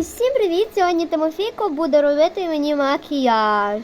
Усім привіт! Сьогодні Тимофійко буде робити мені макіяж.